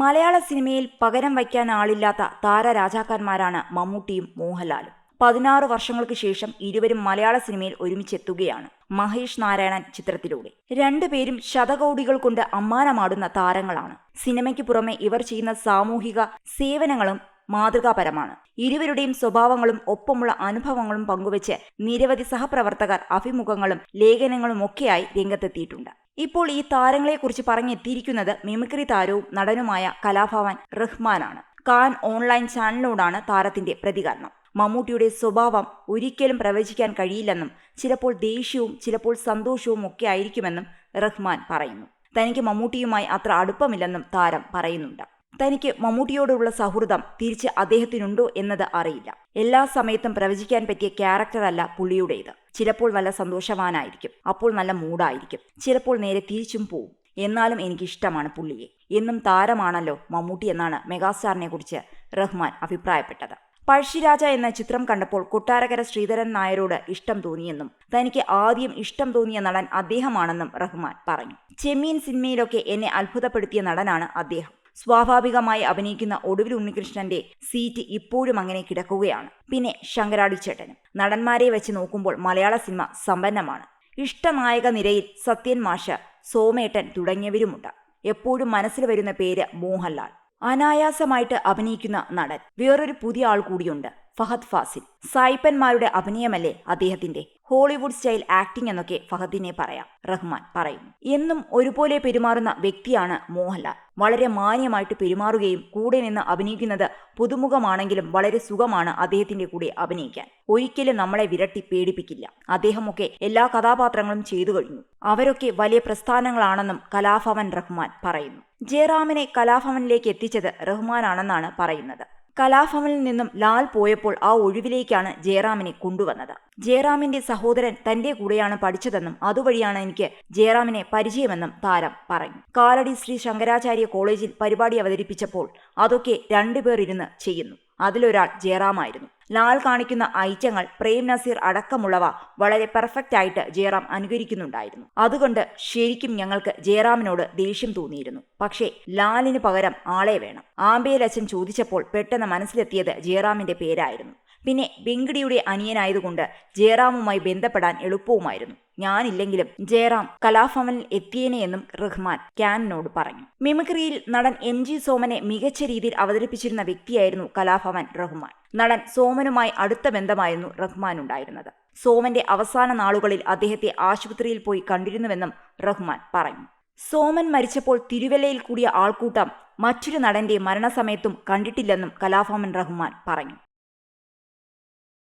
മലയാള സിനിമയിൽ പകരം വയ്ക്കാൻ ആളില്ലാത്ത താരരാജാക്കന്മാരാണ് മമ്മൂട്ടിയും മോഹൻലാലും. പതിനാറ് വർഷങ്ങൾക്ക് ശേഷം ഇരുവരും മലയാള സിനിമയിൽ ഒരുമിച്ചെത്തുകയാണ് മഹേഷ് നാരായണൻ ചിത്രത്തിലൂടെ. രണ്ടുപേരും ശതകോടികൾ കൊണ്ട് അമ്മാനമാടുന്ന താരങ്ങളാണ്. സിനിമയ്ക്ക് പുറമെ ഇവർ ചെയ്യുന്ന സാമൂഹിക സേവനങ്ങളും മാതൃകാപരമാണ്. ഇരുവരുടെയും സ്വഭാവങ്ങളും ഒപ്പമുള്ള അനുഭവങ്ങളും പങ്കുവച്ച് നിരവധി സഹപ്രവർത്തകർ അഭിമുഖങ്ങളും ലേഖനങ്ങളും ഒക്കെയായി രംഗത്തെത്തിയിട്ടുണ്ട്. ഇപ്പോൾ ഈ താരങ്ങളെക്കുറിച്ച് പറഞ്ഞെത്തിയിരിക്കുന്നത് മിമിക്രി താരവും നടനുമായ കലാഭവൻ റഹ്മാനാണ്. കാൻ ഓൺലൈൻ ചാനലിനോടാണ് താരത്തിന്റെ പ്രതികരണം. മമ്മൂട്ടിയുടെ സ്വഭാവം ഒരിക്കലും പ്രവചിക്കാൻ കഴിയില്ലെന്നും ചിലപ്പോൾ ദേഷ്യവും ചിലപ്പോൾ സന്തോഷവും ഒക്കെ ആയിരിക്കുമെന്നും റഹ്മാൻ പറയുന്നു. തനിക്ക് മമ്മൂട്ടിയുമായി അത്ര അടുപ്പമില്ലെന്നും താരം പറയുന്നുണ്ട്. തനിക്ക് മമ്മൂട്ടിയോടുള്ള സൗഹൃദം തിരിച്ച് അദ്ദേഹത്തിനുണ്ടോ എന്നത് അറിയില്ല. എല്ലാ സമയത്തും പ്രവചിക്കാൻ പറ്റിയ ക്യാരക്ടറല്ല പുള്ളിയുടേത്. ചിലപ്പോൾ നല്ല സന്തോഷവാനായിരിക്കും. അപ്പോൾ നല്ല മൂഡായിരിക്കും. ചിലപ്പോൾ നേരെ തിരിച്ചും പോവും. എന്നാലും എനിക്കിഷ്ടമാണ് പുള്ളിയെ. എന്നും താരമാണല്ലോ മമ്മൂട്ടി എന്നാണ് മെഗാസ്റ്റാറിനെ കുറിച്ച് റഹ്മാൻ അഭിപ്രായപ്പെട്ടത്. പഴശ്ശിരാജ എന്ന ചിത്രം കണ്ടപ്പോൾ കൊട്ടാരക്കര ശ്രീധരൻ നായരോട് ഇഷ്ടം തോന്നിയെന്നും തനിക്ക് ആദ്യം ഇഷ്ടം തോന്നിയ നടൻ അദ്ദേഹമാണെന്നും റഹ്മാൻ പറഞ്ഞു. ചെമ്മീൻ സിനിമയിലൊക്കെ എന്നെ അത്ഭുതപ്പെടുത്തിയ നടനാണ് അദ്ദേഹം. സ്വാഭാവികമായി അഭിനയിക്കുന്ന ഒടുവിൽ ഉണ്ണികൃഷ്ണന്റെ സീറ്റ് ഇപ്പോഴും അങ്ങനെ കിടക്കുകയാണ്. പിന്നെ ശങ്കരാടി ചേട്ടനും നടന്മാരെ വെച്ച് നോക്കുമ്പോൾ മലയാള സിനിമ സമ്പന്നമാണ്. ഇഷ്ടനായക നിരയിൽ സത്യൻ മാഷ സോമേട്ടൻ തുടങ്ങിയവരുമുണ്ട്. എപ്പോഴും മനസ്സിൽ വരുന്ന പേര് മോഹൻലാൽ. അനായാസമായിട്ട് അഭിനയിക്കുന്ന നടൻ. വേറൊരു പുതിയ ആൾ കൂടിയുണ്ട്. ഫഹദ് ഫാസിൽ. സായിപ്പന്മാരുടെ അഭിനയമല്ലേ അദ്ദേഹത്തിന്റെ? ഹോളിവുഡ് സ്റ്റൈൽ ആക്ടിംഗ് എന്നൊക്കെ ഫഹദിനെ പറയാം. റഹ്മാൻ പറയുന്നു. എന്നും ഒരുപോലെ പെരുമാറുന്ന വ്യക്തിയാണ് മോഹൻലാൽ. വളരെ മാന്യമായിട്ട് പെരുമാറുകയും കൂടെ നിന്ന് അഭിനയിക്കുന്നത് പുതുമുഖമാണെങ്കിലും വളരെ സുഖമാണ് അദ്ദേഹത്തിന്റെ കൂടെ അഭിനയിക്കാൻ. ഒരിക്കലും നമ്മളെ വിരട്ടി പേടിപ്പിക്കില്ല. അദ്ദേഹമൊക്കെ എല്ലാ കഥാപാത്രങ്ങളും ചെയ്തു കഴിഞ്ഞു. അവരൊക്കെ വലിയ പ്രസ്ഥാനങ്ങളാണെന്നും കലാഭവൻ റഹ്മാൻ പറയുന്നു. ജയറാമിനെ കലാഭവനിലേക്ക് എത്തിച്ചത് റഹ്മാനാണെന്നാണ് പറയുന്നത്. കലാഭവനിൽ നിന്നും ലാൽ പോയപ്പോൾ ആ ഒഴിവിലേക്കാണ് ജയറാമിനെ കൊണ്ടുവന്നത്. ജയറാമിന്റെ സഹോദരൻ തന്റെ കൂടെയാണ് പഠിച്ചതെന്നും അതുവഴിയാണ് എനിക്ക് ജയറാമിനെ പരിചയമെന്നും താരം പറഞ്ഞു. കാലടി ശ്രീ ശങ്കരാചാര്യ കോളേജിൽ പരിപാടി അവതരിപ്പിച്ചപ്പോൾ അതൊക്കെ രണ്ടുപേർ ഇരുന്ന് ചെയ്യുന്നു. അതിലൊരാൾ ജയറാമായിരുന്നു. ലാൽ കാണിക്കുന്ന ഐറ്റങ്ങൾ പ്രേം നസീർ അടക്കമുള്ളവ വളരെ പെർഫെക്റ്റ് ആയിട്ട് ജയറാം അനുകരിക്കുന്നുണ്ടായിരുന്നു. അതുകൊണ്ട് ശരിക്കും ഞങ്ങൾക്ക് ജയറാമിനോട് ദേഷ്യം തോന്നിയിരുന്നു. പക്ഷേ ലാലിന് പകരം ആളെ വേണം. ആമ്പേലച്ചൻ ചോദിച്ചപ്പോൾ പെട്ടെന്ന് മനസ്സിലെത്തിയത് ജയറാമിന്റെ പേരായിരുന്നു. പിന്നെ വെങ്കിടിയുടെ അനിയനായതുകൊണ്ട് ജയറാമുമായി ബന്ധപ്പെടാൻ എളുപ്പവുമായിരുന്നു. ഞാനില്ലെങ്കിലും ജയറാം കലാഭവനിൽ എത്തിയേനെയെന്നും റഹ്മാൻ ക്യാനിനോട് പറഞ്ഞു. മിമിക്രിയിൽ നടൻ എം ജി സോമനെ മികച്ച രീതിയിൽ അവതരിപ്പിച്ചിരുന്ന വ്യക്തിയായിരുന്നു കലാഭവൻ റഹ്മാൻ. നടൻ സോമനുമായി അടുത്ത ബന്ധമായിരുന്നു റഹ്മാൻ ഉണ്ടായിരുന്നത് സോമന്റെ അവസാന നാളുകളിൽ അദ്ദേഹത്തെ ആശുപത്രിയിൽ പോയി കണ്ടിരുന്നുവെന്നും റഹ്മാൻ പറഞ്ഞു. സോമൻ മരിച്ചപ്പോൾ തിരുവല്ലയിൽ കൂടിയ ആൾക്കൂട്ടം മറ്റൊരു നടന്റെ മരണസമയത്തും കണ്ടിട്ടില്ലെന്നും കലാഭവൻ റഹ്മാൻ പറഞ്ഞു.